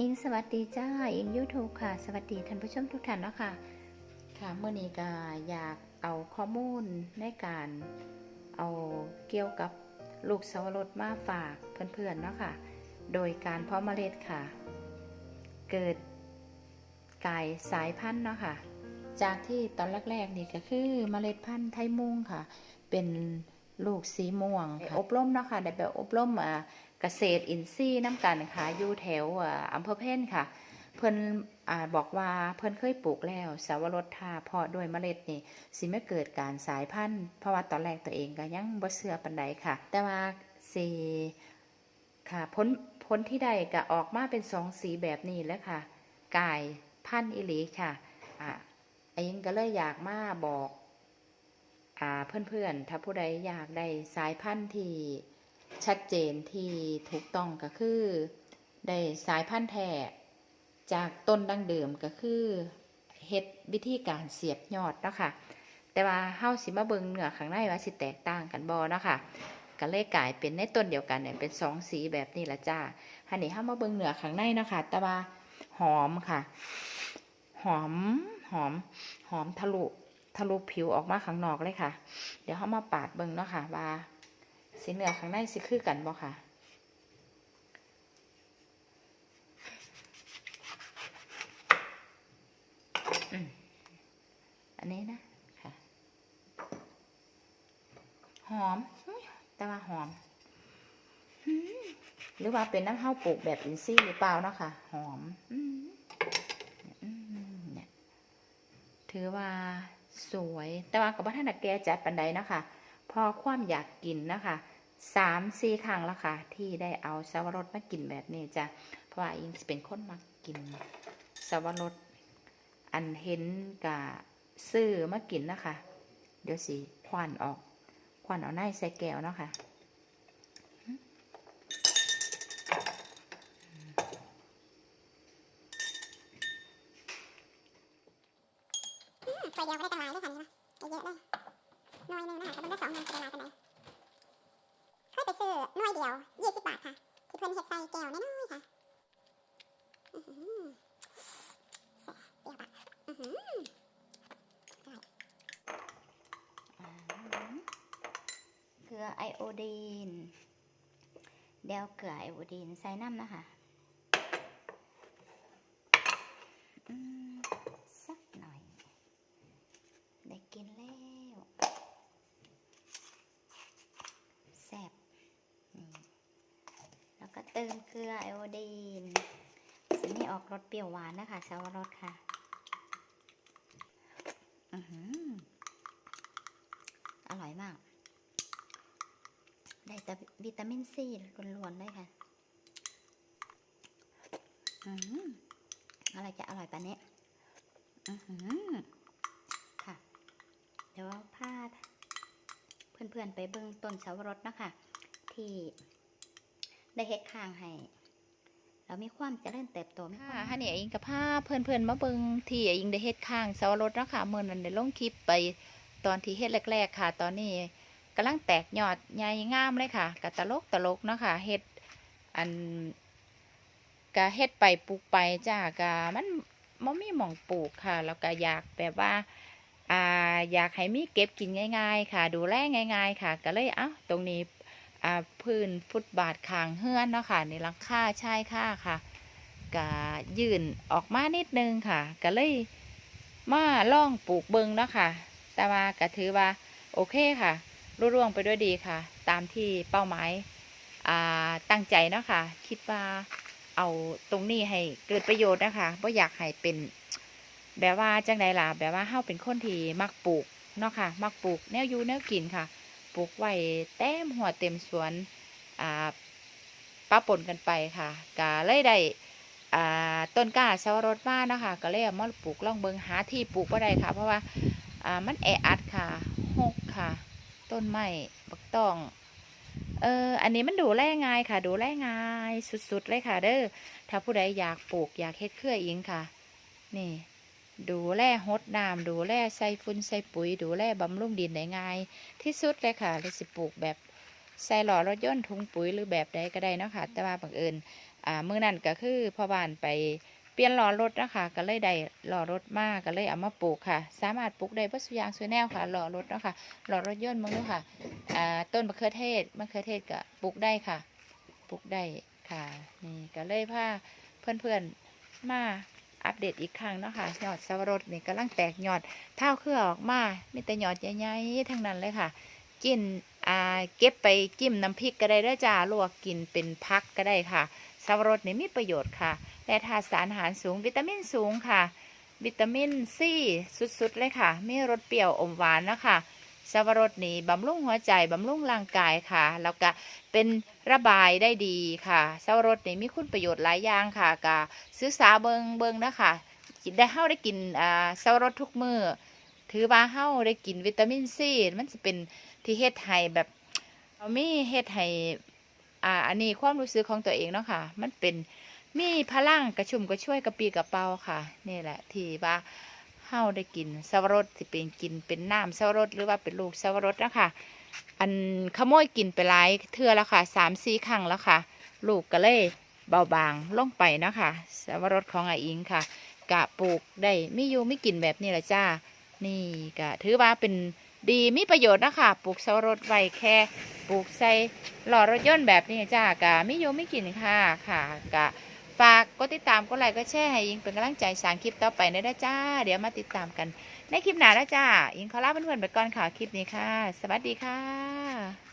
อิงสวัสดีจ้าอิงยูทูบค่ะ สวัสดีท่านผู้ชมทุกท่านเนาะค่ะ ค่ะเมื่อนี้ก็อยากเอาข้อมูลในการเอาเกี่ยวกับลูกสาวรสมาฝากเพื่อนๆเนาะค่ะ โดยการเพาะเมล็ดค่ะ เกิดกายสายพันธุ์เนาะค่ะ จากที่ตอนแรกๆนี่ก็คือเมล็ดพันธุ์ไทยมุงค่ะ เป็นลูกสีม่วงค่ะอบรมเนาะค่ะได้แบบอบรมอ่า เกษตรอินทรีย์น้ำกันค่ะอยู่แถวอ่าอำเภอเพ่นค่ะ เพิ่นอบอกว่าเพิ่นเคยปลูกแล้วสาวรสทาเพาะด้วยเมล็ดนี่สิไม่เกิดการสายพันธุ์เพราะว่าตอนแรกตัวเองก็ยังบ่เชื่อปานใดค่ะ แต่ว่าสีค่ะผลผลที่ได้ก็ออกมาเป็นสองสีแบบนี้แล้วค่ะกายพันธุ์อิลีค่ะอ่าเองก็เลยอยากมาบอกอ่าเพื่อนๆถ้าผู้ใดอยากได้สายพันธุ์ที่ ชัดเจนที่ถูกต้องก็คือ ได้สายพันธุ์แท้จากต้นดั้งเดิมก็คือเฮ็ดวิธีการเสียบยอดเนาะค่ะ แต่ว่าเฮาสิมาเบิ่งเนื้อข้างในว่าสิแตกต่างกันบ่เนาะค่ะก็เลยกลายเป็นในต้นเดียวกันเนี่ยเป็นสองสีแบบนี้ละจ้าฮันนี้เฮามาเบิ่งเนื้อข้างในเนาะค่ะ แต่ว่าหอมค่ะ หอมหอมหอมทะลุทะลุผิวออกมาข้างนอกเลยค่ะ เดี๋ยวเขามาปาดเบิ่งเนาะค่ะว่า สีเนื้อข้างในสิคือกันบ่ค่ะอันนี้นะค่ะ หอม แต่ว่าหอม หรือว่าเป็นน้ำเห้าปลูกแบบอินทรีย์หรือเปล่าเนาะค่ะ หอมเนี่ยถือว่าสวย แต่ว่ากับว่าท่านแกจัดปันใดเนาะคะพอความอยากกินนะคะ สามสี่ครั้งแล้วค่ะ ที่ได้เอาสวรสมากินแบบนี้จ้ะเพราะว่าอิงสิเป็นคนมักกินสวรสอันเห็นกับซื้อมากินนะคะ เดี๋ยวสิควันออก ควันเอาในใส่แก้วเนาะค่ะอืมถ้วยเดียวก็ได้กำ เห็ดใส่แก้วน้อยๆค่ะอือหือแซ่บเปรี้ยวปะอื้อหือเกลือไอโอดีน เดวเกลือไอโอดีนใส่น้ำนะคะ อืมสักหน่อย ได้กินแล้วแซ่บนี่แล้ว ก็เติมเกลือไอโอดีนสีนี้ออกรสเปรี้ยวหวานนะคะสาวรสค่ะอือหืออร่อยมาก ได้แต่วิตามินซีล้วนๆเลยค่ะ อืมอะไรจะอร่อยปานนี้อือหือค่ะ เดี๋ยวพาเพื่อนๆไปเบิ่งต้นสาวรสนะคะ ที่ ได้เฮ็ดข้างให้เรามีความเจริญเติบโตค่ะฮันนี่อิงกับพาเพื่อนๆมาเบิ่งที่อิงได้เฮ็ดข้างสาวรสเนาะค่ะเมื่อนั้นได้ลงคลิปไปตอนที่เฮ็ดแรกๆค่ะ ตอนนี้กำลังแตกยอดใหญ่งามเลยค่ะกะตลกตลกเนาะค่ะเฮ็ดอันกะเฮ็ดไปปลูกไปจ้ากะมันบ่มีหม่องปลูกค่ะ แล้วก็อยากแบบว่าอ่าอยากให้มีเก็บกินง่าย ๆ ค่ะ ดูแลง่าย ๆ ค่ะ ก็เลยเอ้าตรงนี้อ่า พื้นฟุตบาทคางเฮือนเนาะค่ะในหลังคาใชายค่าค่ะก็ยื่นออกมานิดนึงค่ะก็เลยมาล่องปลูกเบิงเนาะค่ะ แต่ว่าก็ถือว่าโอเคค่ะรุ่ร่วงไปด้วยดีค่ะ ตามที่เป้าหมายตั้งใจเนาะค่ะ คิดว่าเอาตรงนี้ให้เกิดประโยชน์นะคะเพราะอยากให้เป็น แบบว่าจังใดล่ะแบบว่าเฮาเป็นคนที่มักปลูกเนาะค่ะ มักปลูกแนวอยู่แนวกินค่ะ ปลูกไว้เต็มหัวเต็มสวนอ่าป้าปนกันไปค่ะกะเลยได้อ่าต้นกล้าสวรสมาเนะคะก็เลยมาปลูกล่องเบิงหาที่ปลูกบ่ได้ค่ะ เพราะว่าอ่ามันแออัดค่ะหกค่ะ ต้นไม้บักตองเอออันนี้มันดูแลง่ายค่ะ ดูแลง่ายสุดๆเลยค่ะ เด้อถ้าผู้ใดอยากปลูกอยากเฮ็ดเครืออิงค่ะ นี่ ดูแลหดน้ำดูแลใส่ฝุ่นใส่ปุ๋ย ดูแลบำรุงดินได้ง่าย ที่สุดเลยค่ะเลยสิปลูกแบบใส่หล่อรถยนต์ถุงปุ๋ยหรือแบบใดก็ได้นะคะแต่ว่าบังเอิญอ่ามื้อนั้นก็คือพ่อบ้านไปเปลี่ยนหล้อรถนะคะก็เลยได้หล้อรถมากก็เลยเอามาปลูกค่ะ สามารถปลูกได้เพื่อสุยางสวยแนวค่ะหล้อรถนะค่ะล้อรถยนต์มึงดูค่ะอ่าต้นมะเขือเทศมะเขือเทศก็ปลูกได้ค่ะ ปลูกได้ค่ะนี่ก็เลยพาเพื่อนๆมา อัปเดตอีกครั้งเนาะค่ะยอดสวรสนี่กำลังแตกยอดเท้าเครือออกมามีแต่ยอดใหญ่ๆทั้งนั้นเลยค่ะ กินอ่าเก็บไปจิ้มน้ำพริกก็ได้เด้อจ้าลวกกินเป็นพักก็ได้ค่ะสับปะรดนี่มีประโยชน์ค่ะและธาตุสารอาหารสูงวิตามินสูงค่ะ วิตามินซีสุดๆเลยค่ะ มีรสเปรี้ยวอมหวานนะคะ สับปะรดนี่บำรุงหัวใจบำรุงร่างกายค่ะ แล้วก็เป็นระบายได้ดีค่ะสับปะรดนี่มีคุณประโยชน์หลายอย่างค่ะก็ศึกษาเบิงเบิงนะคะได้เฮาได้กินอ่าสับปะรดทุกมือถือว่าเฮาได้กินวิตามินซีมันจะเป็นที่เฮ็ดให้แบบมีเฮ็ดให้อ่าอันนี้ความรู้สึกของตัวเองเนาะค่ะ มันเป็นมีพลังกระชุ่มกระชวยกระปีกระเป๋าค่ะ นี่แหละที่ว่า เฮาได้กินสับปะรดที่เป็นกินเป็นน้ำสับปะรดหรือว่าเป็นลูกสับปะรดนะคะอันขโมยกินไปหลายเทื่อแล้วค่ะสามสี่ครั้งแล้วค่ะ ลูกก็เลยเบาบางลงไปนะคะสับปะรดของอาอิงค่ะ กะปลูกได้ไม่อยู่ไม่กินแบบนี้ละจ้า นี่ก็ถือว่าเป็นดีมีประโยชน์นะคะปลูกเสารถไว้แค่ปลูกใส่หล่อรถยนต์แบบนี้จ้ากะไม่โยมไม่กินค่ะค่ะกะ ฝากกดติดตามกดไลค์ก็แชร์ให้ยิงเป็นกำลังใจสร้างคลิปต่อไปนะด้จ้า เดี๋ยวมาติดตามกัน ในคลิปหน้าด้จ้ายิงขอลาเพื่อนๆไปก่อนค่ะคลิปนี้ค่ะ สวัสดีค่ะ